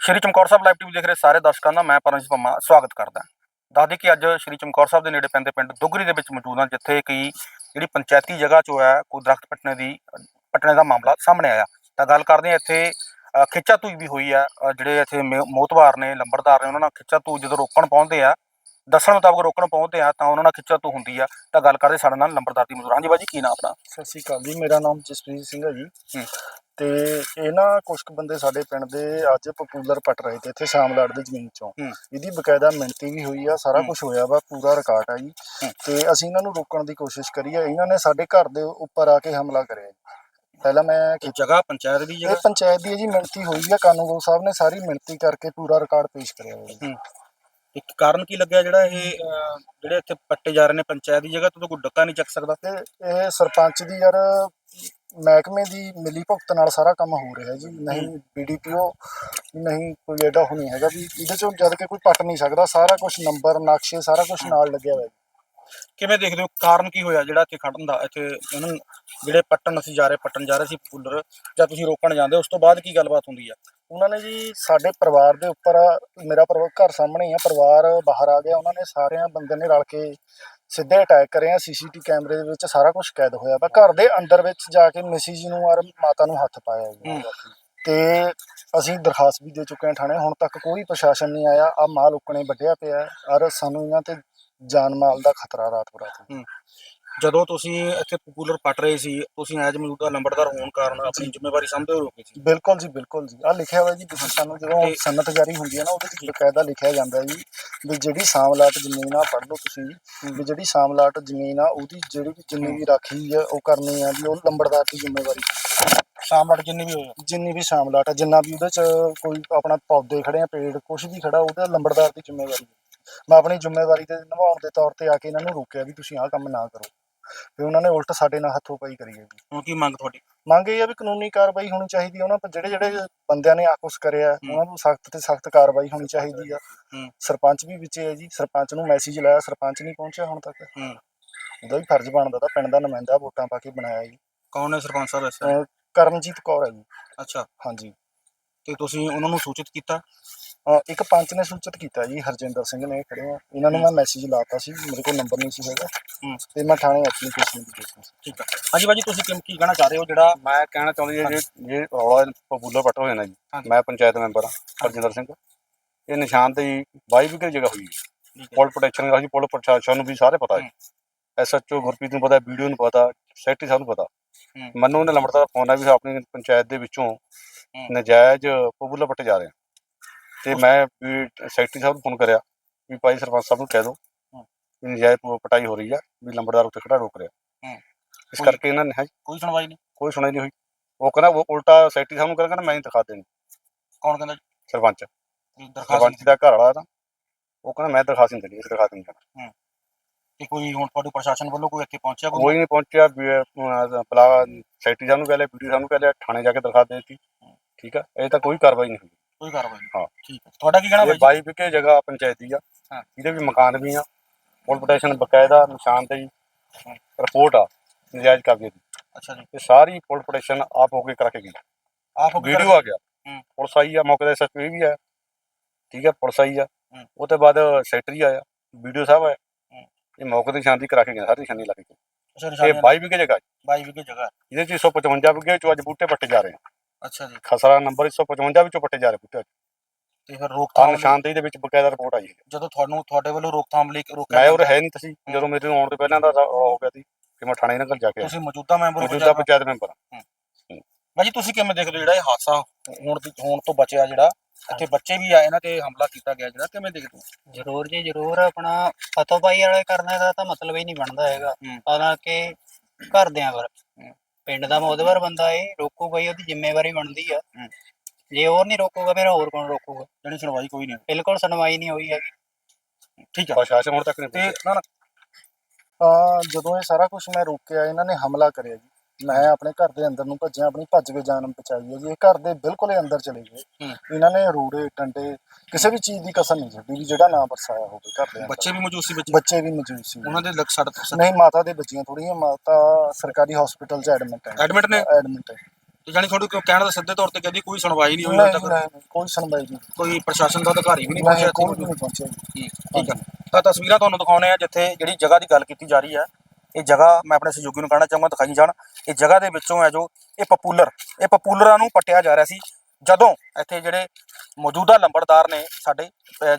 ਸ਼੍ਰੀ Chamkaur Sahib live TV ਦੇਖ ਰਹੇ ਸਾਰੇ ਦਰਸ਼ਕਾਂ ਦਾ ਮੈਂ ਪਰਮਜੀਤ ਪੰਮਾ ਸਵਾਗਤ ਕਰਦਾ ਦੱਸ ਦਈਏ ਕਿ ਅੱਜ ਸ਼੍ਰੀ ਚਮਕੌਰ ਸਾਹਿਬ ਦੇ ਨੇੜੇ ਪੈਂਦੇ ਪਿੰਡ ਦੁੱਗਰੀ ਦੇ ਵਿੱਚ ਮੌਜੂਦ ਹਾਂ ਜਿੱਥੇ ਕਿ ਜਿਹੜੀ ਪੰਚਾਇਤੀ ਜਗ੍ਹਾ 'ਚੋਂ ਹੈ ਕੋਈ ਦਰਖਤ ਪੱਟਣੇ ਦੀ ਪੱਟਣੇ ਦਾ ਮਾਮਲਾ ਸਾਹਮਣੇ ਆਇਆ। ਤਾਂ ਗੱਲ ਕਰਦੇ ਹਾਂ ਇੱਥੇ ਖਿੱਚਾ ਤੂਈ ਵੀ ਹੋਈ ਆ ਜਿਹੜੇ ਇੱਥੇ ਮੇ- ਮੋਹਤਬਾਰ ਨੇ ਲੰਬੜਦਾਰ ਨੇ ਉਹਨਾਂ ਨਾਲ ਖਿੱਚਾ ਤੂੰ ਜਦੋਂ ਰੋਕਣ ਪਹੁੰਚਦੇ ਆ ਦੱਸਣ ਮੁਤਾਬਕ ਰੋਕਣ ਪਹੁੰਚਦੇ ਆ ਤਾਂ ਉਹਨਾਂ ਨਾਲ ਖਿੱਚਾ ਤੂੰ ਹੁੰਦੀ ਆ। ਤਾਂ ਗੱਲ ਕਰਦੇ ਸਾਡੇ ਨਾਲ ਲੰਬੜਦਾਰ ਦੀ ਮਜ਼ਦੂਰ ਹਾਂਜੀ ਬਾਜੀ ਕੀ ਨਾਮ ਆਪਣਾ? ਸਤਿ ਸ਼੍ਰੀ ਅਕਾਲ ਜੀ ਮੇਰਾ ਨਾਮ ਜਸਪ੍ਰੀਤ ਸਿੰਘ ਹੈ ਜੀ। ਤੇ ਇਹ ਨਾ ਕੁਝ ਕੁ ਬੰਦੇ ਸਾਡੇ ਪਿੰਡ ਦੇ ਅੱਜ ਪਪੂਲਰ ਪਟ ਰਹੇ ਤੇ ਇੱਥੇ ਸ਼ਾਮਲਾੜ ਦੀ ਜ਼ਮੀਨ ਚੋਂ। ਇਹਦੀ ਬਕਾਇਦਾ ਮਿਣਤੀ ਵੀ ਹੋਈ ਆ ਸਾਰਾ। ਕੁਝ ਹੋਇਆ ਵਾ ਪੂਰਾ ਰਿਕਾਰਡ ਆ ਜੀ। ਤੇ ਅਸੀਂ ਇਹਨਾਂ ਨੂੰ ਰੋਕਣ ਦੀ ਕੋਸ਼ਿਸ਼ ਕਰੀ ਆ ਇਹਨਾਂ ਨੇ ਸਾਡੇ ਘਰ ਦੇ ਉੱਪਰ ਆ ਕੇ ਹਮਲਾ ਕਰਿਆ ਪਹਿਲਾਂ ਮੈਂ ਇਹ ਜਗ੍ਹਾ ਪੰਚਾਇਤ ਦੀ ਇਹ ਜਗ੍ਹਾ ਪੰਚਾਇਤ ਦੀ ਹੈ ਜੀ ਮਿਣਤੀ ਹੋਈ ਆ ਕਾਨੂੰਗੋ ਸਾਹਿਬ ਨੇ ਸਾਰੀ ਮਿਣਤੀ ਕਰਕੇ ਪੂਰਾ ਰਿਕਾਰਡ ਪੇਸ਼ ਕਰਿਆ ਹੋਇਆ ਜੀ। ਇੱਕ ਕਾਰਨ ਕੀ ਲੱਗਿਆ ਜਿਹੜਾ ਇਹ ਜਿਹੜੇ ਇੱਥੇ ਪੱਟੇ ਜਾ ਰਹੇ ਨੇ ਪੰਚਾਇਤ ਦੀ ਜਗ੍ਹਾ ਤਾਂ ਕੋਈ ਡੱਕਾ ਨਹੀਂ ਚੱਕ ਸਕਦਾ? ਤੇ ਇਹ ਸਰਪੰਚ ਦੀ ਯਾਰ ਮਹਿਕਮੇ ਦੀ ਮਿਲੀ ਭੁਗਤ ਨਾਲ ਸਾਰਾ ਕੰਮ ਹੋ ਰਿਹਾ ਜੀ। ਨਹੀਂ ਬੀਡੀਪੀਓ ਨਹੀਂ ਕੋਈ ਐਡਾ ਹੋ ਨਹੀਂ ਹੈਗਾ ਵੀ ਇਹਦੇ ਚੋਂ ਜਦ ਕਿ ਕੋਈ ਪੱਟ ਨਹੀਂ ਸਕਦਾ ਸਾਰਾ ਕੁਝ ਨੰਬਰ ਨਕਸ਼ੇ ਸਾਰਾ ਕੁਝ ਨਾਲ ਲੱਗਿਆ ਹੋਇਆ ਜੀ। ਕਿਵੇਂ ਦੇਖਦੇ ਹੋ ਕਾਰਨ ਕੀ ਹੋਇਆ ਜਿਹੜਾ ਇੱਥੇ ਖੜਨ ਦਾ? ਇੱਥੇ ਇਹਨਾਂ ਜਿਹੜੇ ਪੱਟਣ ਅਸੀਂ ਜਾ ਰਹੇ ਪੱਟਣ ਜਾ ਰਹੇ ਸੀ ਕੂਲਰ ਜਾਂ ਤੁਸੀਂ ਰੋਕਣ ਜਾਂਦੇ ਉਸ ਤੋਂ ਬਾਅਦ ਕੀ ਗੱਲਬਾਤ ਹੁੰਦੀ ਆ? ਉਹਨਾਂ ਨੇ ਜੀ ਸਾਡੇ ਪਰਿਵਾਰ ਦੇ ਉੱਪਰ ਮੇਰਾ ਪਰਿਵਾਰ ਘਰ ਸਾਹਮਣੇ ਹੀ ਆ ਪਰਿਵਾਰ ਬਾਹਰ ਆ ਗਿਆ ਉਹਨਾਂ ਨੇ ਸਾਰਿਆਂ ਬੰਦੇ ਨੇ ਰਲ ਕੇ ਸਿੱਧੇ ਅਟੈਕ ਕਰਿਆ ਸੀਸੀਟੀ ਕੈਮਰੇ ਦੇ ਵਿੱਚ ਸਾਰਾ ਕੁਝ ਕੈਦ ਹੋਇਆ ਵਾ। ਘਰ ਦੇ ਅੰਦਰ ਵਿੱਚ ਜਾ ਕੇ ਮਿਸੀ ਜੀ ਨੂੰ ਔਰ ਮਾਤਾ ਨੂੰ ਹੱਥ ਪਾਇਆ ਜੀ। ਤੇ ਅਸੀਂ ਦਰਖਾਸਤ ਵੀ ਦੇ ਚੁੱਕੇ ਹਾਂ ਥਾਣੇ। ਹੁਣ ਤੱਕ ਕੋਈ ਪ੍ਰਸ਼ਾਸਨ ਨਹੀਂ ਆਇਆ। ਆ ਮਾਲ ਉਕਣੇ ਵੱਢਿਆ ਪਿਆ ਔਰ ਸਾਨੂੰ ਇਹਨਾਂ ਤੇ ਜਾਨ ਮਾਲ ਦਾ ਖਤਰਾ ਰਾਤ ਬਰਾਤ। ਜਦੋਂ ਤੁਸੀਂ ਇੱਥੇ ਕੂਲਰ ਪੱਟ ਰਹੇ ਸੀ ਤੁਸੀਂ ਐਜ ਮੌਜੂਦਾ ਲੰਬੜਦਾਰ ਹੋਣ ਕਾਰਨ ਆਪਣੀ ਜ਼ਿੰਮੇਵਾਰੀ ਸਮਝਦੇ ਹੋ ਰੋਕੇ ਸੀ? ਬਿਲਕੁਲ ਜੀ ਬਿਲਕੁਲ ਜੀ। ਆ ਲਿਖਿਆ ਹੋਇਆ ਜੀ ਤੁਸੀਂ ਸਾਨੂੰ ਜਦੋਂ ਸਨਤ ਜਾਰੀ ਹੁੰਦੀ ਹੈ ਨਾ ਉਹਦੇ ਵਿੱਚ ਬਕਾਇਦਾ ਲਿਖਿਆ ਜਾਂਦਾ ਜੀ ਵੀ ਜਿਹੜੀ ਸਾਮਲਾਟ ਜ਼ਮੀਨ ਆ ਪੜ੍ਹ ਲਓ ਤੁਸੀਂ ਵੀ ਜਿਹੜੀ ਸਾਮਲਾਟ ਜ਼ਮੀਨ ਆ ਉਹਦੀ ਜਿਹੜੀ ਵੀ ਜਿੰਨੀ ਵੀ ਰਾਖੀ ਆ ਉਹ ਕਰਨੀ ਆ ਵੀ ਉਹ ਲੰਬੜਦਾਰ ਦੀ ਜ਼ਿੰਮੇਵਾਰੀ। ਸ਼ਾਮ ਲੜ ਜਿੰਨੀ ਵੀ ਹੋਇਆ ਜਿੰਨੀ ਵੀ ਸਾਮਲਾਟ ਆ ਜਿੰਨਾ ਵੀ ਉਹਦੇ ਚ ਕੋਈ ਆਪਣਾ ਪੌਦੇ ਖੜੇ ਆ ਪੇੜ ਕੁਝ ਵੀ ਖੜਾ ਉਹਦਾ ਲੰਬੜਦਾਰ ਦੀ ਜ਼ਿੰਮੇਵਾਰੀ ਮੈਂ ਆਪਣੀ ਜ਼ਿੰਮੇਵਾਰੀ ਤੇ ਨਿਭਾਉਣ ਦੇ ਤੌਰ ਤੇ ਆ ਕੇ ਇਹਨਾਂ ਨੂੰ ਰੋਕਿਆ ਵੀ ਤੁਸੀਂ ਆਹ ਕੰਮ ਨਾ ਕਰੋ। ਤੇ ਉਹਨਾਂ ਨੇ ਉਲਟ ਸਾਡੇ ਨਾਲ ਹੱਥੋਂ ਪਾਈ ਕਰੀ ਹੈ ਜੀ। ਹੁਣ ਕੀ ਮੰਗ ਤੁਹਾਡੀ? ਮੰਗ ਇਹ ਆ ਵੀ ਕਾਨੂੰਨੀ ਕਾਰਵਾਈ ਹੋਣੀ ਚਾਹੀਦੀ ਹੈ ਉਹਨਾਂ ਪਰ ਜਿਹੜੇ ਜਿਹੜੇ ਬੰਦਿਆਂ ਨੇ ਆਕੁਸ ਕਰਿਆ ਉਹਨਾਂ ਨੂੰ ਸਖਤ ਤੇ ਸਖਤ ਕਾਰਵਾਈ ਹੋਣੀ ਚਾਹੀਦੀ ਆ। ਹੂੰ। ਸਰਪੰਚ ਵੀ ਵਿੱਚੇ ਹੈ ਜੀ ਸਰਪੰਚ ਨੂੰ ਮੈਸੇਜ ਲਾਇਆ ਸਰਪੰਚ ਨਹੀਂ ਪਹੁੰਚਿਆ ਹੁਣ ਤੱਕ। ਹੂੰ। ਉਹਦਾ ਵੀ ਫਰਜ਼ ਬਣਦਾ ਤਾਂ ਪਿੰਡ ਦਾ ਨੁਮਾਇੰਦਾ ਵੋਟਾਂ ਪਾ ਕੇ ਬਣਾਇਆ ਜੀ। ਕੌਣ ਹੈ ਸਰਪੰਚ ਸਾਹਿਬ ਇਸ ਅਹ ਕਰਮਜੀਤ ਕੌਰ ਹੈ ਜੀ। ਅੱਛਾ। ਹਾਂਜੀ। ਤੇ ਤੁਸੀਂ ਉਹਨਾਂ ਨੂੰ ਸੂਚਿਤ ਕੀਤਾ? ਇੱਕ ਪੰਚ ਨੇ ਸੂਚਿਤ ਕੀਤਾ ਜੀ ਹਰਜਿੰਦਰ ਸਿੰਘ ਨੇ ਖੜੇ ਆ। ਇਹਨਾਂ ਨੂੰ ਮੈਂ ਮੈਸੇਜ ਲਾਤਾ ਸੀ ਮੇਰੇ ਕੋਲ ਨੰਬਰ ਨਹੀਂ ਸੀ ਹੈਗਾ। ਹੂੰ। ਤੇ ਮੈਂ ਥਾਣੇ ਐਪਲੀਕੇਸ਼ਨ ਵੀ ਦਿੱਤੀ ਠੀਕ ਆ। ਹਾਂਜੀ ਬਾਜੀ ਤੁਸੀਂ ਕਿਮ ਕੀ ਕਹਿਣਾ ਚਾਹ ਰਹੇ ਹੋ? ਜਿਹੜਾ ਮੈਂ ਕਹਿਣਾ ਚਾਹੁੰਦੀ ਹਾਂ ਜੇ ਜੇ ਰੌਲਾ ਪਪੂਲਰ ਪੱਟ ਹੋਇਆ ਨਾ ਜੀ। ਮੈਂ ਪੰਚਾਇਤ ਮੈਂਬਰ ਹਾਂ ਹਰਜਿੰਦਰ ਸਿੰਘ। ਇਹ ਨਿਸ਼ਾਨਦੇਹੀ ਬਾਈ ਵਿਗੇ ਜਗ੍ਹਾ ਹੋਈ ਹੈ? ਹੈ। ਪੁਲ ਪ੍ਰੋਟੈਕਸ਼ਨ ਦਾ ਸੀ ਪੁਲ ਪ੍ਰਸ਼ਾਸਨ ਨੂੰ ਵੀ ਸਾਰੇ ਪਤਾ ਹੈ। ਹੂੰ। ਐਸਐਚਓ ਗੁਰਪ੍ਰੀਤ ਨੂੰ ਪਤਾ ਵੀਡੀਓ ਨੂੰ ਪਤਾ ਸੈਕਟਰੀ ਸਾਹਿਬ ਨੂੰ ਪਤਾ। ਹੂੰ। ਮੈਨੂੰ ਉਹਨੇ ਲੰਬੜਦਾਰ ਫੋਨ ਆ ਵੀ ਆਪਣੀ ਪੰਚਾਇਤ ਦੇ ਵਿੱਚੋਂ ਨਜਾਇਜ਼ ਪਪੂਲਰ ਪੱਟੇ ਜਾ ਰਹੇ ਆ। ਤੇ ਮੈਂ ਵੀ ਸੈਕਟਰੀ ਸਾਹਿਬ ਨੂੰ ਫੋਨ ਕਰਿਆ ਵੀ ਭਾਈ ਸਰਪੰਚ ਸਾਹਿਬ ਨੂੰ ਕਹਿ ਦਿਓ। ਵੀ ਨਜਾਇਜ਼ ਪਟਾਈ ਹੋ ਰਹੀ ਆ ਵੀ ਲੰਬੜਦਾਰ ਉੱਤੇ ਖੜਾ ਰੋਕ ਰਿਹਾ। ਹੂੰ। ਇਸ ਕਰਕੇ ਇਹਨਾਂ ਨੇ ਕੋਈ ਸੁਣਵਾਈ ਨਹੀਂ? ਕੋਈ ਸੁਣਾਈ ਨਹੀਂ ਹੋਈ। ਉਹ ਕਹਿੰਦਾ ਉਹ ਉਲਟਾ ਸੈਕਟਰੀ ਸਾਹਿਬ ਨੂੰ ਕਹਿੰਦਾ ਕਹਿੰਦਾ ਮੈਂ ਹੀ ਦਿਖਾ ਦੇਣੀ। ਕੌਣ ਕਹਿੰਦਾ? ਸਰਪੰਚ। ਸਰਪੰਚ ਦਾ ਘਰ ਵਾਲਾ ਤਾਂ। ਉਹ ਕਹਿੰਦਾ ਮੈਂ ਦਰਖਾਸਤ ਨਹੀਂ ਦੇਣੀ ਇਸ ਦਰਖਾਸਤ ਨਹੀਂ ਦੇਣਾ ਤੇ ਕੋਈ ਹੁਣ ਤੁਹਾਡੇ ਪ੍ਰਸ਼ਾਸਨ ਵੱਲੋਂ ਕੋਈ ਇੱਥੇ ਪਹੁੰਚਿਆ ਕੋਈ? ਨਹੀਂ ਪਹੁੰਚਿਆ ਬਲਾ ਸੈਕਟਰੀ ਸਾਹਿਬ ਨੂੰ ਕਹਿ ਲਿਆ ਵੀਡੀਓ ਸਾਹਿਬ ਨੂੰ ਕਹਿ ਲਿਆ ਥਾਣੇ ਜਾ ਕੇ ਦਰਖਾਸਤ ਦੇ ਦਿੱਤੀ। ਠੀਕ ਆ ਇਹ ਤਾਂ ਕੋਈ ਕਾਰਵਾਈ ਨਹੀਂ ਹੋਈ। ਕੋਈ ਕਾਰਵਾਈ ਨਹੀਂ। ਹਾਂ। ਠੀਕ ਹੈ। ਤੁਹਾਡਾ ਕੀ ਕਹਿਣਾ ਇਹ ਬਾਈ ਵਿਕੇ ਜਗ੍ਹਾ ਪੰਚਾਇਤੀ ਆ। ਹਾਂ। ਇਹਦੇ ਵੀ ਮਕਾਨ ਵੀ ਆ। ਪੁਲ ਪ੍ਰੋਟੈਕਸ਼ਨ ਬਕਾਇਦਾ ਨਿਸ਼ਾਨਦੇਹੀ ਰਿਪੋਰਟ ਆ ਨਜਾਇਜ਼ ਕਬਜ਼ੇ ਦੀ। ਅੱਛਾ ਜੀ। ਇਹ ਸਾਰੀ ਪੁਲ ਪ੍ਰੋਟੈਕਸ਼ਨ ਆਪ ਹੋ ਕੇ ਕਰਾ ਕੇ ਗਈ। ਆਪ ਹੋ ਕੇ ਵੀਡੀਓ ਆ ਗਿਆ। ਹੂੰ। ਪੁਲਿਸ ਆਈ ਆ ਮੌਕੇ ਤੇ ਐਸਐਸਪੀ ਵੀ ਆ ਠੀਕ ਆ ਪੁਲਿਸ ਆਈ ਆ। ਹੂੰ। ਉਹ ਤੋਂ ਬਾਅਦ ਸੈਕਟਰੀ ਆਇਆ ਵੀਡੀਓ ਸਾਹਿਬ ਆਇਆ। ਹੂੰ। ਇਹ ਮੌਕੇ ਤੇ ਸ਼ਾਂਤੀ ਕਰਾ ਕੇ ਗਏ ਸਾਰੀ ਨਿਸ਼ਾਨੀ ਲਾ ਕੇ ਗਏ। ਅੱਛਾ ਇਹ ਨਿਸ਼ਾਨੀਆਂ 22 ਵਿਗੇ ਜਗ੍ਹਾ। ਬਾਈ ਵਿਗੇ ਜਗ੍ਹਾ। ਹੈ। ਇਹਦੇ ਚ 155 ਵਿਗੇ ਚੋਂ ਅੱਜ ਬੂਟੇ ਪੱਟੇ ਜਾ ਰਹੇ ਆ। ਅੱਛਾ ਜੀ। ਖਸਰਾ ਨੰਬਰ 155 ਵਿੱਚੋਂ ਪੱਟੇ ਜਾ ਰਹੇ ਬੂਟੇ ਤੇ ਫਿਰ ਤਾਂ ਰੋਕਥਾਮ ਲਈ- ਨਿਸ਼ਾਨਦੇਹੀ ਦੇ ਵਿੱਚ ਬਕਾਇਦਾ ਰਿਪੋਰਟ ਆਈ ਹੈ। ਜਦੋਂ ਤੁਹਾਨੂੰ ਤੁਹਾਡੇ ਵੱਲੋਂ ਰੋਕਥਾਮ ਲਈ ਰੋਕਿਆ ਮੈਂ ਉਹ ਹੈ ਨਹੀਂ ਤੁਸੀਂ। ਜਦੋਂ ਮੇਰੇ ਆਉਣ ਤੋਂ ਪਹਿਲਾਂ ਦਾ ਰੌਲਾ ਹੋ ਗਿਆ ਸੀ ਕਿ ਮੈਂ ਥਾਣੇ ਨਾਲ ਜਾ ਕੇ ਆਇਆ। ਤੁਸੀਂ ਮੌਜੂਦਾ ਮੈਂਬਰ ਹੋ ਮੌਜੂਦਾ ਜਾਂ ਪੰਚਾਇਤ ਮੈਂਬਰ ਹਾਂ। ਬਾਜੀ ਤੁਸੀਂ ਕਿਵੇਂ ਦੇਖਦੇ ਹੋ ਜਿਹੜਾ ਇਹ ਹਾਦਸਾ ਹੋਣ ਦੀ ਹੋਣ ਤੋਂ ਬਚਿਆ ਜਿਹੜਾ ਇੱਥੇ ਬੱਚੇ ਵੀ ਆਏ ਇਹਨਾਂ ਤੇ ਹਮਲਾ ਕੀਤਾ ਗਿਆ ਜਿਹੜਾ ਕਿਵੇਂ ਦੇਖਦੇ ਹੋ? ਜ਼ਰੂਰ ਜੀ ਜ਼ਰੂਰ। ਆਪਣਾ ਫਤੋਬਾਈ ਵਾਲੇ ਕਰਨੇ ਦਾ ਤਾਂ ਮਤਲਬ ਹੀ ਨਹੀਂ ਬਣਦਾ ਹੈਗਾ। ਹੂੰ। ਹਾਲਾਂਕਿ ਘਰਦਿਆਂ ਪਰ ਪਿੰਡ ਦਾ ਮੋਦਵਰ ਬੰਦਾ ਏ ਰੋਕੂ ਬਈ ਉਹਦੀ ਜ਼ਿੰਮੇਵਾਰੀ ਬਣਦੀ ਆ। ਹੂੰ। ਜੇ ਹੋਰ ਨਹੀਂ ਰੋਕੂਗਾ ਫਿਰ ਹੋਰ ਕੌਣ ਰੋਕੂਗਾ? ਜਿਹੜੀ ਸੁਣਵਾਈ ਕੋਈ ਨਹੀਂ ਬਿਲਕੁਲ ਸੁਣਵਾਈ ਨਹੀਂ ਹੋਈ ਹੈਗੀ। ਠੀਕ ਹੈ ਪ੍ਰਸ਼ਾਸਨ ਹੁਣ ਤੱਕ ਨਹੀਂ ਤੇ ਪਹੁੰਚਿਆ ਨਾ ਨਾ। ਤਾਂ ਜਦੋਂ ਇਹ ਸਾਰਾ ਕੁਝ ਮੈਂ ਰੋਕਿਆ ਇਹਨਾਂ ਨੇ ਹਮਲਾ ਕਰਿਆ ਜੀ। ਮੈਂ ਆਪਣੇ ਘਰ ਦੇ ਅੰਦਰ ਨੂੰ ਭੱਜਿਆ ਆਪਣੀ ਭੱਜ ਕੇ ਜਾਨ ਬਚਾਈ ਹੈ ਜੀ। ਇਹ ਘਰ ਦੇ ਬਿਲਕੁਲ ਹੀ ਅੰਦਰ ਚਲੇ ਗਏ। ਹੂੰ। ਇਹਨਾਂ ਨੇ ਰੋੜੇ ਡੰਡੇ ਕਿਸੇ ਵੀ ਚੀਜ਼ ਦੀ ਕਸਰ ਨਹੀਂ ਛੱਡੀ ਵੀ ਜਿਹੜਾ ਨਾ ਵਰਸਾਇਆ ਹੋਵੇ ਘਰ ਦੇ ਅੰਦਰ। ਬੱਚੇ ਵੀ ਮੌਜੂਦ ਸੀ ਵਿੱਚ? ਬੱਚੇ ਵੀ ਮੌਜੂਦ ਸੀ। ਉਹਨਾਂ ਦੇ ਲੱਗ ਸੱਟ ਨਹੀਂ ਮਾਤਾ ਦੇ ਬੱਚੀਆਂ ਥੋੜੀਆਂ ਮਾਤਾ ਸਰਕਾਰੀ ਹਸਪੀਟਲ 'ਚ ਐਡਮਿਟ ਹੈ। ਐਡਮਿਟ ਨੇ? ਐਡਮਿਟ ਹੈ। ਤੇ ਜਾਨੀ ਤੁਹਾਡੇ ਕਿਉਂ ਕਹਿਣ ਦਾ ਸਿੱਧੇ ਤੌਰ ਤੇ ਕਹਦੀ ਕੋਈ ਸੁਣਵਾਈ ਨਹੀਂ ਹੋਈ ਨਹੀਂ ਤੱਕ। ਨਹੀਂ, ਕੋਈ ਸੁਣਵਾਈ ਨਹੀਂ। ਕੋਈ ਪ੍ਰਸ਼ਾਸਨ ਦਾ ਅਧਿਕਾਰੀ ਵੀ ਨਹੀਂ ਪਹੁੰਚਿਆ ਨਹੀਂ ਇੱਥੇ ਕੋਈ ਵੀ ਨਹੀਂ ਪਹੁੰਚਿਆ ਜੀ। ਠੀਕ ਠੀਕ ਹੈ। ਤਾਂ ਤਸਵੀਰਾਂ ਤੁਹਾਨੂੰ ਦਿਖਾਉਣੇ ਆ ਜਿੱਥੇ ਜਿਹੜੀ ਜਗ੍ਹਾ ਦੀ ਗੱਲ ਕੀਤੀ ਜਾ ਰਹੀ ਹੈ। ਇਹ ਜਗ੍ਹਾ ਮੈਂ ਆਪਣੇ ਸਹਿਯੋਗੀ ਨੂੰ ਕਹਿਣਾ ਚਾਹੂੰਗਾ ਦਿਖਾਈ ਜਾਣ। ਇਹ ਜਗ੍ਹਾ ਦੇ ਵਿੱਚੋਂ ਹੈ ਜੋ ਇਹ ਪਪੂਲਰ ਇਹ ਪਪੂਲਰਾਂ ਨੂੰ ਪੱਟਿਆ ਜਾ ਰਿਹਾ ਸੀ। ਜਦੋਂ ਇੱਥੇ ਜਿਹੜੇ ਮੌਜੂਦਾ ਲੰਬੜਦਾਰ ਨੇ ਸਾਡੇ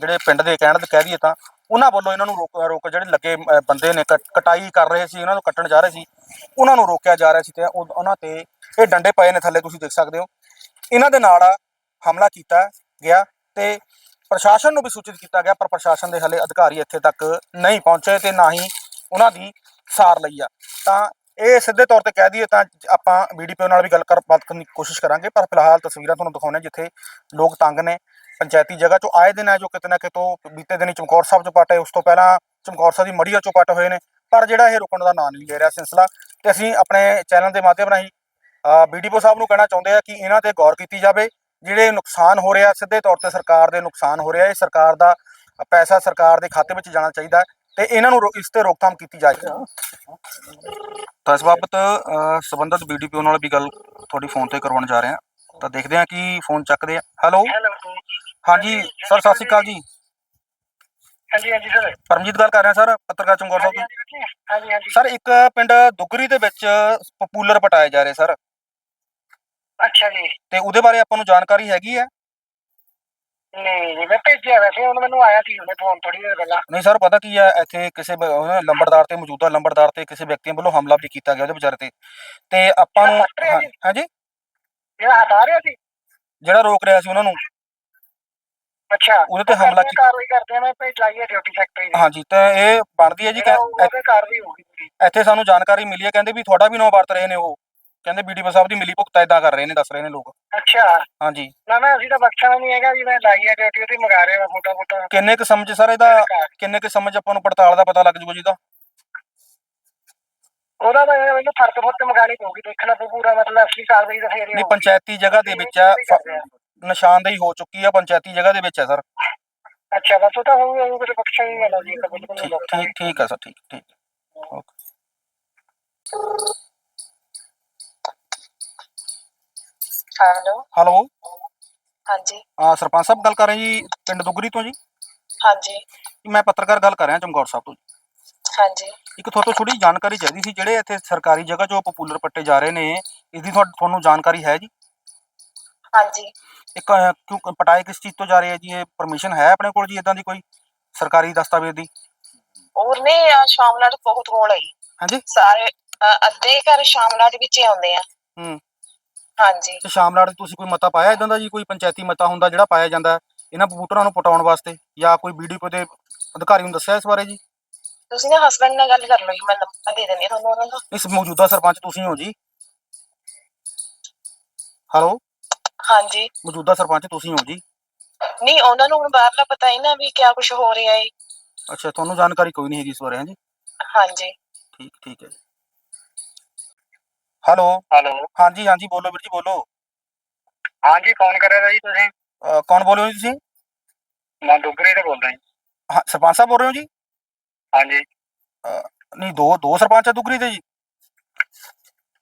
ਜਿਹੜੇ ਪਿੰਡ ਦੇ ਕਹਿਣ ਦੇ ਕਹਿ ਦਈਏ ਤਾਂ, ਉਹਨਾਂ ਵੱਲੋਂ ਇਹਨਾਂ ਨੂੰ ਰੋਕ ਰੋਕ ਜਿਹੜੇ ਲੱਗੇ ਬੰਦੇ ਨੇ ਕਟਾਈ ਕਰ ਰਹੇ ਸੀ ਇਹਨਾਂ ਨੂੰ ਕੱਟਣ ਜਾ ਰਹੇ ਸੀ, ਉਹਨਾਂ ਨੂੰ ਰੋਕਿਆ ਜਾ ਰਿਹਾ ਸੀ ਤੇ ਉਹ- ਉਹਨਾਂ ਤੇ ਇਹ ਡੰਡੇ ਪਏ ਨੇ ਥੱਲੇ, ਤੁਸੀਂ ਦੇਖ ਸਕਦੇ ਹੋ। ਇਹਨਾਂ ਦੇ ਨਾਲ ਹਮਲਾ ਕੀਤਾ ਗਿਆ ਤੇ ਪ੍ਰਸ਼ਾਸਨ ਨੂੰ ਵੀ ਸੂਚਿਤ ਕੀਤਾ ਗਿਆ, ਪਰ ਪ੍ਰਸ਼ਾਸਨ ਦੇ ਹਲੇ ਅਧਿਕਾਰੀ ਇੱਥੇ ਤੱਕ ਨਹੀਂ ਪਹੁੰਚੇ ਤੇ ਨਾ ਹੀ ਉਹਨਾਂ ਦੀ ਸਾਰ ਲਈ ਆ। ਤਾਂ ਇਹ ਸਿੱਧੇ ਤੌਰ ਤੇ ਕਹਿ ਦਈਏ ਤਾਂ ਆਪਾਂ ਬੀਡੀਪੀਓ ਨਾਲ ਵੀ ਗੱਲ ਕਰ ਬਾਤ ਕਰਨ ਦੀ ਕੋਸ਼ਿਸ਼ ਕਰਾਂਗੇ, ਪਰ ਫਿਲਹਾਲ ਤਸਵੀਰਾਂ ਤੁਹਾਨੂੰ ਦਿਖਾਉਂਦੇ ਹਾਂ ਜਿੱਥੇ ਲੋਕ ਤੰਗ ਨੇ ਪੰਚਾਇਤੀ ਜਗ੍ਹਾ ਚੋਂ ਆਏ ਦਿਨ ਹੈ ਜੋ ਕਿਤੇ ਨਾ ਕਿਤੋਂ ਬੀਤੇ ਦਿਨੀ ਚਮਕੌਰ ਸਾਹਿਬ ਚੋਂ ਪਾਟੇ, ਉਸ ਤੋਂ ਪਹਿਲਾਂ ਚਮਕੌਰ ਸਾਹਿਬ ਦੀ ਮੜੀਆ ਚੋਂ ਪੱਟ ਹੋਏ ਨੇ, ਪਰ ਜਿਹੜਾ ਇਹ ਰੁਕਣ ਦਾ ਨਾਂ ਨਹੀਂ ਲੈ ਰਿਹਾ ਸਿਲਸਿਲਾ। ਤੇ ਅਸੀਂ ਆਪਣੇ ਚੈਨਲ ਦੇ ਮਾਧਿਅਮ ਰਾਹੀਂ ਬੀਡੀਪੀਓ ਸਾਹਿਬ ਨੂੰ ਕਹਿਣਾ ਚਾਹੁੰਦੇ ਆ ਕਿ ਇਹਨਾਂ ਤੇ ਗੌਰ ਕੀਤੀ ਜਾਵੇ, ਜਿਹੜੇ ਨੁਕਸਾਨ ਹੋ ਰਿਹਾ, ਸਿੱਧੇ ਤੌਰ ਤੇ ਸਰਕਾਰ ਦੇ ਨੁਕਸਾਨ ਹੋ ਰਿਹਾ, ਇਹ ਸਰਕਾਰ ਦਾ ਪੈਸਾ ਸਰਕਾਰ ਦੇ ਖਾਤੇ ਵਿੱਚ ਜਾਣਾ ਚਾਹੀਦਾ। ਤੇ ਇਹਨਾਂ ਨੂੰ ਰੋ- ਇਸ ਤੇ ਰੋਕਥਾਮ ਕੀਤੀ ਜਾਏ। ਤਾਂ ਇਸ ਬਾਬਤ ਅ, ਸੰਬੰਧਿਤ ਬੀਡੀਪੀਓ ਨਾਲ ਵੀ ਗੱਲ ਤੁਹਾਡੀ ਫੋਨ ਤੇ ਕਰਵਾਉਣ ਜਾ ਰਹੇ ਹਾਂ। ਤਾਂ ਦੇਖਦੇ ਹਾਂ ਕਿ ਫੋਨ ਚੱਕਦੇ ਆ। ਹੈਲੋ। ਹੈਲੋ। ਹਾਂਜੀ ਸਰ ਸਤਿ ਸ਼੍ਰੀ ਅਕਾਲ ਜੀ। ਹਾਂਜੀ ਹਾਂਜੀ ਸਰ। ਪਰਮਜੀਤ ਗੱਲ ਕਰ ਰਿਹਾ ਸਰ ਪੱਤਰਕਾਰ ਚਮਕੌਰ ਸਾਹਿਬ ਤੋਂ। ਹਾਂਜੀ ਹਾਂਜੀ। ਸਰ ਇੱਕ ਪਿੰਡ ਦੁੱਗਰੀ ਦੇ ਵਿੱਚ ਪਪੂਲਰ ਪਟਾਏ ਜਾ ਰਹੇ ਸਰ। ਅੱਛਾ ਜੀ। ਤੇ ਉਹਦੇ ਬਾਰੇ ਆਪਾਂ ਨੂੰ ਜਾਣਕਾਰੀ ਹੈਗੀ ਹੈ? ਨਹੀਂ ਜੀ ਮੈਂ ਭੇਜਿਆ ਵੈਸੇ ਹੁਣ ਮੈਨੂੰ ਆਇਆ ਸੀ ਉਹਨੇ ਫੋਨ ਥੋੜੀ ਦੇਰ ਪਹਿਲਾਂ। ਨਹੀਂ ਸਰ ਪਤਾ ਕੀ ਹੈ ਇੱਥੇ ਕਿਸੇ ਬ- ਉਹਨੇ ਲੰਬੜਦਾਰ ਤੇ ਮੌਜੂਦਾ ਲੰਬੜਦਾਰ ਤੇ ਕਿਸੇ ਵਿਅਕਤੀ ਵੱਲੋਂ ਹਮਲਾ ਵੀ ਕੀਤਾ ਗਿਆ ਉਹਦੇ ਵਿਚਾਰੇ ਤੇ। ਤੇ ਆਪਾਂ ਨੂੰ ਜਿਹੜਾ ਹਾਂ-? ਹਾਂਜੀ? ਜਿਹੜਾ ਹਟਾ ਰਿਹਾ ਸੀ? ਜਿਹੜਾ ਰੋਕ ਰਿਹਾ ਸੀ ਉਹਨਾਂ ਨੂੰ। ਅੱਛਾ। ਉਹਦੇ ਤੇ ਹਮਲਾ ਕੀਤਾ। ਕਾਰਵਾਈ ਕਰਦੇ ਆ? ਮੈਂ ਭੇਜ ਲਾਈ ਹੈ ਡਿਊਟੀ ਸੈਕਟਰੀ ਦੀ ਹਾਂਜੀ ਤੇ ਇਹ ਬਣਦੀ ਹੈ ਜੀ ਕਿ ਉਹਦੇ ਕਾਰਵਾਈ ਹੋਊਗੀ। ਇੱਥੇ ਸਾਨੂੰ ਜਾਣਕਾਰੀ ਮਿਲੀ ਹੈ ਕਹਿੰਦੇ ਵੀ ਤੁਹਾਡਾ ਵੀ ਨਾਂ ਵਰਤ ਰਹੇ ਨੇ ਉਹ। ਕਹਿੰਦੇ ਬੀਡੀਪੀ ਸਾਹਿਬ ਦੀ ਮਿਲੀ ਭੁਗਤਾ ਇਦਾਂ ਕਰ ਰਹੇ ਨੇ ਦੱਸ ਰਹੇ ਨੇ ਲੋਕ। ਅੱਛਾ। ਹਾਂਜੀ। ਨਾ ਨਾ ਅਸੀਂ ਤਾਂ ਬਖਸ਼ਣਾ ਨਹੀਂ ਹੈਗਾ ਜੀ ਮੈਂ ਲਾਈ ਹੈ ਡਿਊਟੀ ਤੇ ਮੰਗਾ ਰਿਹਾ ਫੋਟੋ ਫੋਟੋ। ਕਿੰਨੇ ਕੁ ਸਮਝ ਸਰ ਇਹਦਾ ਕਿੰਨੇ ਕੁ ਸਮਝ ਆਪਾਂ ਨੂੰ ਪੜਤਾਲ ਦਾ ਪਤਾ ਲੱਗ ਜੂਗਾ ਜੀ ਦਾ ਉਹਦਾ ਤਾਂ ਇਹ ਮੈਨੂੰ ਫ਼ਰਕ ਫੁਰਕ ਮੰਗਾਣੀ ਪਊਗੀ ਦੇਖਣਾ ਪਊ ਪੂਰਾ ਮਤਲਬ ਅਸਲੀ ਕਾਰਵਾਈ ਦਾ ਫੇਰ ਹੀ ਨਹੀਂ। ਪੰਚਾਇਤੀ ਜਗ੍ਹਾ ਦੇ ਵਿੱਚ ਆ, ਨਿਸ਼ਾਨਦੇਹੀ ਹੋ ਚੁੱਕੀ ਆ ਪੰਚਾਇਤੀ ਜਗ੍ਹਾ ਦੇ ਵਿੱਚ ਹੈ ਸਰ ਅੱਛਾ ਬਸ ਉਹ ਤਾਂ ਹੋਊਗਾ ਉਹ ਕੁਝ ਬਖਸ਼ਣ ਨਹੀਂ ਵਾਲਾ ਜੀ ਬਿਲਕੁਲ ਨਹੀਂ ਠੀਕ ਠੀਕ ਹੈ ਸਰ ਠੀਕ ਠੀਕ। ਓਕੇ। Hello hello. ਹਾਂਜੀ। ਆ ਸਰਪੰਚ ਸਾਹਿਬ ਗੱਲ ਕਰ ਰਹੇ ਜੀ ਪਿੰਡ ਦੁਗਰੀ ਤੋਂ ਜੀ? ਹਾਂਜੀ। ਮੈਂ ਪੱਤਰਕਾਰ ਗੱਲ ਕਰ ਰਿਹਾ ਚਮਕੌਰ ਸਾਹਿਬ ਤੋਂ ਜੀ। ਹਾਂਜੀ। ਇੱਕ ਤੁਹਾਡੇ ਤੋਂ ਥੋੜੀ ਜਾਣਕਾਰੀ ਚਾਹੀਦੀ ਸੀ ਜਿਹੜੇ ਇੱਥੇ ਸਰਕਾਰੀ ਜਗ੍ਹਾ 'ਚੋਂ ਪਪੂਲਰ ਪੱਟੇ ਜਾ ਰਹੇ ਨੇ ਇਸ ਦੀ ਤੁਹਾਨੂੰ ਜਾਣਕਾਰੀ ਹੈ ਜੀ? ਹਾਂਜੀ। ਇੱਕ ਅਹ, ਕਿਉਂ ਪਟਾਏ ਕਿਸ ਚੀਜ਼ ਤੋਂ ਜਾ ਰਹੇ ਹੈ ਜੀ? ਇਹ ਪਰਮਿਸ਼ਨ ਹੈ ਆਪਣੇ ਕੋਲ ਜੀ ਇਦਾਂ ਦੀ ਕੋਈ ਸਰਕਾਰੀ ਦਸਤਾਵੇਜ਼ ਦੀ? ਹੋਰ ਨੇ ਆ ਸ਼ਾਮਲਾ ਦੇ ਬਹੁਤ ਕੋਲ ਹੈ ਜੀ। ਹਾਂਜੀ। ਸਾਰੇ ਅ, ਅੱਧੇ ਘਰ ਸ਼ਾਮਲਾ ਦੇ ਵਿੱਚ ਹੀ ਆਉਂਦੇ ਆ। ਹੂੰ। ਹਾਂਜੀ। ਤੇ ਸ਼ਾਮਲਾੜ ਦੇ ਤੁਸੀਂ ਕੋਈ ਮਤਾ ਪਾਇਆ ਇਦਾਂ ਦਾ ਜੀ? ਕੋਈ ਪੰਚਾਇਤੀ ਮਤਾ ਹੁੰਦਾ ਜਿਹੜਾ ਪਾਇਆ ਜਾਂਦਾ ਹੈ ਇਹਨਾਂ ਕਬੂਤਰਾਂ ਨੂੰ ਪਟਾਉਣ ਵਾਸਤੇ ਜਾਂ ਕੋਈ ਬੀਡੀਪੀ ਦੇ ਅਧਿਕਾਰੀ ਨੂੰ ਦੱਸਿਆ ਇਸ ਬਾਰੇ ਜੀ? ਤੁਸੀਂ ਨਾ ਹਸਬੰਡ ਨਾਲ ਗੱਲ ਕਰ ਲਓ ਜੀ ਮੈਂ ਨੰਬਰ ਦੇ ਦਿੰਦੀ ਹਾਂ ਤੁਹਾਨੂੰ ਉਹਨਾਂ ਦਾ। ਇਸ ਮੌਜੂਦਾ ਸਰਪੰਚ ਤੁਸੀਂ ਹੋ ਜੀ। ਹੈਲੋ ਹਾਂਜੀ। ਮੌਜੂਦਾ ਸਰਪੰਚ ਤੁਸੀਂ ਹੋ ਜੀ। ਨਹੀਂ ਉਹਨਾਂ ਨੂੰ ਹੁਣ ਬਾਹਰਲਾ ਪਤਾ ਹੀ ਨਾ ਵੀ ਕਿਆ ਕੁਝ ਹੋ ਰਿਹਾ ਹੈ ਅੱਛਾ ਤੁਹਾਨੂੰ ਜਾਣਕਾਰੀ ਕੋਈ ਨਹੀਂ ਹੈਗੀ ਇਸ ਬਾਰੇ ਹਾਂਜੀ ਹਾਂਜੀ। ਠੀਕ ਠੀਕ ਹੈ ਹੈਲੋ ਹੈਲੋ ਹਾਂਜੀ ਹਾਂਜੀ ਬੋਲੋ ਵੀਰ ਜੀ ਬੋਲੋ। ਹਾਂਜੀ ਫੋਨ ਕਰਿਆ ਜੀ ਤੁਸੀਂ? ਅਹ ਕੌਣ ਬੋਲ ਰਹੇ ਹੋ ਜੀ ਤੁਸੀਂ? ਮੈਂ ਦੁਗਰੀ ਤੇ ਬੋਲਦਾ ਜੀ। ਹਾਂ, ਸਰਪੰਚ ਸਾਹਿਬ ਬੋਲ ਰਹੇ ਹੋ ਜੀ? ਹਾਂਜੀ। ਨਹੀਂ ਦੋ ਦੋ ਸਰਪੰਚ ਆ ਦੁਗਰੀ ਦੇ ਜੀ।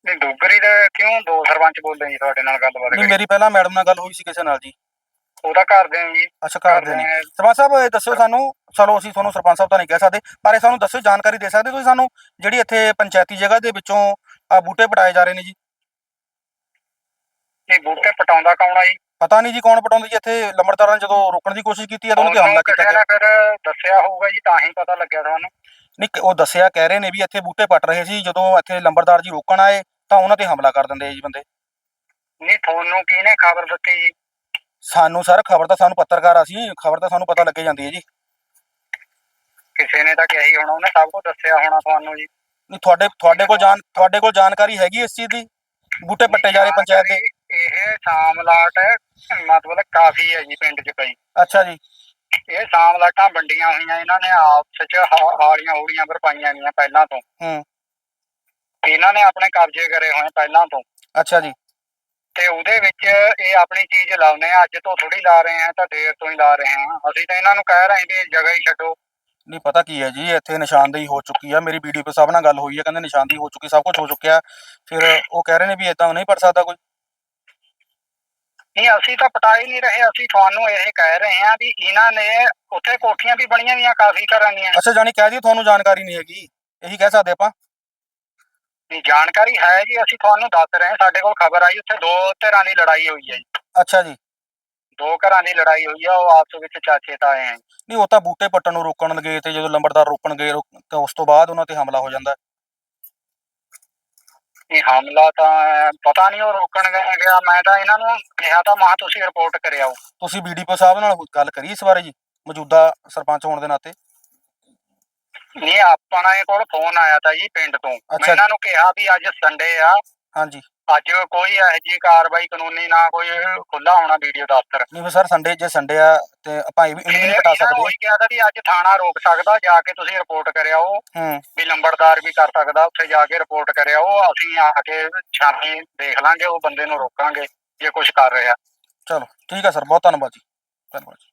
ਨਹੀਂ ਦੁਗਰੀ ਦੇ ਕਿਉਂ ਦੋ ਸਰਪੰਚ ਬੋਲਦੇ ਜੀ ਤੁਹਾਡੇ ਨਾਲ ਗੱਲਬਾਤ ਨਹੀਂ ਕਰੀ? ਮੇਰੀ ਪਹਿਲਾਂ ਮੈਡਮ ਨਾਲ ਗੱਲ ਹੋਈ ਸੀ ਕਿਸੇ ਨਾਲ ਜੀ। ਉਹਦਾ ਘਰ ਦੇ ਜੀ। ਅੱਛਾ ਘਰ ਦੇ ਨੇ ਸਰਪੰਚ ਸਾਹਿਬ ਇਹ ਦੱਸਿਓ ਸਾਨੂੰ। ਚਲੋ ਅਸੀਂ ਤੁਹਾਨੂੰ ਸਰਪੰਚ ਸਾਹਿਬ ਤਾਂ ਨਹੀਂ ਕਹਿ ਸਕਦੇ ਪਰ ਇਹ ਸਾਨੂੰ ਦੱਸਿਓ ਜਾਣਕਾਰੀ ਦੇ ਸਕਦੇ ਤੁਸੀਂ ਸਾਨੂੰ ਜਿਹੜੀ ਇੱਥੇ ਪੰਚਾਇਤੀ ਜਗ੍ਹਾ ਦੇ ਵਿੱਚੋਂ ਆ ਬੂਟੇ ਪਟਾਏ ਜਾ ਰਹੇ ਨੇ ਜੀ। ਇਹ ਬੂਟੇ ਪਟਾਉਂਦਾ ਕੌਣ ਆ ਜੀ? ਪਤਾ ਨਹੀਂ ਜੀ ਕੌਣ ਪਟਾਉਂਦੇ ਜੀ ਇੱਥੇ ਲੰਬੜਦਾਰਾਂ ਨੇ ਜਦੋਂ ਰੋਕਣ ਦੀ ਕੋਸ਼ਿਸ਼ ਕੀਤੀ ਹੈ ਤਾਂ ਉਹਨਾਂ ਤੇ ਹਮਲਾ ਕੀਤਾ ਗਿਆ ਫਿਰ ਦੱਸਿਆ ਹੋਊਗਾ ਜੀ ਤਾਂ ਹੀ ਪਤਾ ਲੱਗਿਆ ਤੁਹਾਨੂੰ। ਨਹੀਂ ਉਹ ਦੱਸਿਆ ਕਹਿ ਰਹੇ ਨੇ ਵੀ ਇੱਥੇ ਬੂਟੇ ਪਟ ਰਹੇ ਸੀ ਜਦੋਂ ਇੱਥੇ ਲੰਬੜਦਾਰ ਜੀ ਰੋਕਣ ਆਏ ਤਾਂ ਉਹਨਾਂ ਤੇ ਹਮਲਾ ਕਰ ਦਿੰਦੇ ਜੀ ਬੰਦੇ। ਨਹੀਂ ਤੁਹਾਨੂੰ ਕਿਹਨੇ ਖਬਰ ਦਿੱਤੀ ਜੀ? ਸਾਨੂੰ ਸਰ ਖਬਰ ਤਾਂ ਸਾਨੂੰ ਪੱਤਰਕਾਰ ਆ ਸੀ ਖਬਰ ਤਾਂ ਸਾਨੂੰ ਪਤਾ ਲੱਗੇ ਜਾਂਦੀ ਹੈ ਜੀ। ਕਿਸੇ ਨੇ ਤਾਂ ਕਿਹਾ ਹੀ ਹੋਣਾ ਉਹਨੇ ਸਭ ਕੁਝ ਦੱਸਿਆ ਹੋਣਾ ਤੁਹਾਨੂੰ ਜੀ। ਨਹੀਂ ਤੁਹਾਡੇ ਤੁਹਾਡੇ ਕੋਲ ਜਾਣ ਤੁਹਾਡੇ ਕੋਲ ਜਾਣਕਾਰੀ ਹੈਗੀ ਇਸ ਚੀਜ਼ ਦੀ? ਬੂਟੇ ਪੱਟੇ ਜਾ ਰਹੇ ਪੰਚਾਇਤ ਦੇ? ਇਹ ਸਾਮਲਾਟ ਹੈ ਮਤਲਬ ਕਾਫੀ ਹੈ ਜੀ ਪਿੰਡ 'ਚ ਕਈ। ਅੱਛਾ ਜੀ। ਇਹ ਸਾਮਲਾਟਾਂ ਵੰਡੀਆਂ ਹੋਈਆਂ ਇਹਨਾਂ ਨੇ ਆਪਸ 'ਚ ਹਾਲੀਆਂ ਹੂੜੀਆਂ ਪਰ ਪਾਈਆਂ ਗਈਆਂ ਪਹਿਲਾਂ ਤੋਂ। ਹੂੰ। ਇਹਨਾਂ ਨੇ ਆਪਣੇ ਕਬਜ਼ੇ ਕਰੇ ਹੋਏ ਪਹਿਲਾਂ ਤੋਂ। ਅੱਛਾ ਜੀ। ਤੇ ਉਹਦੇ ਵਿੱਚ ਇਹ ਆਪਣੀ ਚੀਜ਼ ਲਾਉਨੇ ਆ ਅੱਜ ਤੋਂ ਥੋੜੀ ਲਾ ਰਹੇ ਆ ਤਾਂ ਦੇਰ ਤੋਂ ਹੀ ਲਾ ਰਹੇ ਆ। ਅਸੀਂ ਤਾਂ ਇਹਨਾਂ ਨੂੰ ਕਹਿ ਰਹੇ ਵੀ ਜਗ੍ਹਾ ਹੀ ਛੱਡੋ। ਨਹੀਂ ਪਤਾ ਕੀ ਹੈ ਜੀ ਇੱਥੇ ਨਿਸ਼ਾਨਦੇਹੀ ਹੋ ਚੁੱਕੀ ਆ। ਮੇਰੀ ਬੀਡੀਪੀ ਸਾਹਿਬ ਨਾਲ ਗੱਲ ਹੋਈ ਹੈ ਕਹਿੰਦੇ ਨਿਸ਼ਾਨਦੇਹੀ ਹੋ ਚੁੱਕੀ ਸਭ ਕੁਝ ਹੋ ਚੁੱਕਿਆ। ਫਿਰ ਉਹ ਕਹਿ ਰਹੇ ਨੇ ਵੀ ਇਦਾਂ ਨਹੀਂ ਪੜ ਸਕਦਾ ਕੋਈ। ਨਹੀਂ ਅਸੀਂ ਤਾਂ ਪਟਾ ਹੀ ਨਹੀਂ ਰਹੇ। ਅਸੀਂ ਤੁਹਾਨੂੰ ਇਹ ਕਹਿ ਰਹੇ ਹਾਂ ਵੀ ਇਹਨਾਂ ਨੇ ਉੱਥੇ ਕੋਠੀਆਂ ਵੀ ਬਣੀਆਂ ਵੀਆਂ ਕਾਫੀ ਘਰਾਂ ਦੀਆਂ। ਅੱਛਾ ਜਾਨੀ ਕਹਿ ਦਈਏ ਤੁਹਾਨੂੰ ਜਾਣਕਾਰੀ ਨਹੀਂ ਹੈਗੀ। ਇਹੀ ਕਹਿ ਸਕਦੇ ਆਪਾਂ। ਨਹੀਂ ਜਾਣਕਾਰੀ ਹੈ ਜੀ ਅਸੀਂ ਤੁਹਾਨੂੰ ਦੱਸ ਰਹੇ ਹਾਂ। ਸਾਡੇ ਕੋਲ ਖਬਰ ਆਈ ਉੱਥੇ ਦੋ ਧਿਰਾਂ ਦੀ ਲੜਾਈ ਹੋਈ ਹੈ ਜੀ। ਅੱਛਾ ਜੀ। ਦੋ ਘਰਾਂ ਦੀ ਲੜਾਈ ਹੋਈ ਆ ਉਹ ਆਪਸ ਵਿੱਚ ਚਾਚੇ ਤਾਏ ਆ ਨਹੀਂ ਉਹ ਤਾਂ ਬੂਟੇ ਪੱਟਣ ਨੂੰ ਰੋਕਣ ਲੱਗੇ ਤੇ ਜਦੋਂ ਲੰਬੜਦਾਰ ਰੋਕਣ ਗਏ ਰੋਕ- ਤੇ ਉਸ ਤੋਂ ਬਾਅਦ ਉਹਨਾਂ ਤੇ ਹਮਲਾ ਹੋ ਜਾਂਦਾ। ਹੈ। ਇਹ ਹਮਲਾ ਤਾਂ ਪਤਾ ਨਹੀਂ ਉਹ ਰੋਕਣ ਗਏ ਗਿਆ ਮੈਂ ਤਾਂ ਇਹਨਾਂ ਨੂੰ ਕਿਹਾ ਤਾਂ ਮਾ ਤੁਸੀਂ ਰਿਪੋਰਟ ਕਰਿਆਓ ਤੁਸੀਂ ਬੀਡੀਪੀ ਸਾਹਿਬ ਨਾਲ ਗੱਲ ਕਰੀ ਇਸ ਬਾਰੇ ਜੀ ਮੌਜੂਦਾ ਸਰਪੰਚ ਹੋਣ ਦੇ ਨਾਤੇ। ਨਹੀਂ ਆਪਣਾ ਇਹ ਕੋਲ ਫੋਨ ਆਇਆ ਤਾਂ ਜੀ ਪਿੰਡ ਤੋਂ। ਮੈਂ ਅੱਛਾ। ਇਹਨਾਂ ਨੂੰ ਕਿਹਾ ਵੀ ਅੱਜ ਸੰਡੇ ਆ। ਹਾਂਜੀ। ਅੱਜ ਕੋਈ ਇਹੋ ਜਿਹੀ ਕਾਰਵਾਈ ਕਾਨੂੰਨੀ ਨਾ ਕੋਈ ਖੁੱਲਾ ਹੋਣਾ ਵੀਡੀਓ ਦਫ਼ਤਰ। ਨਹੀਂ ਫਿਰ ਸਰ ਸੰਡੇ ਜੇ ਸੰਡੇ ਆ ਤੇ ਇਹ ਵੀ ਵੀ ਨਹੀਂ ਪਟਾ ਸਕਦੇ। ਉਹੀ ਕਿਹਾ ਤਾਂ ਵੀ ਅੱਜ ਥਾਣਾ ਰੋਕ ਸਕਦਾ ਜਾ ਕੇ ਤੁਸੀਂ ਰਿਪੋਰਟ ਕਰਿਆਓ ਹੂੰ। ਵੀ ਲੰਬੜਦਾਰ ਵੀ ਕਰ ਸਕਦਾ ਉੱਥੇ ਜਾ ਕੇ ਰਿਪੋਰਟ ਕਰਿਆਓ ਅਸੀਂ ਆ ਕੇ ਸ਼ਾਮੀ ਦੇਖ ਲਾਂਗੇ ਉਹ ਬੰਦੇ ਨੂੰ ਰੋਕਾਂਗੇ ਜੇ ਕੁਝ ਕਰ ਰਿਹਾ। ਚਲੋ ਠੀਕ ਹੈ ਸਰ ਬਹੁਤ ਧੰਨਵਾਦ ਜੀ ਧੰਨਵਾਦ ਜੀ।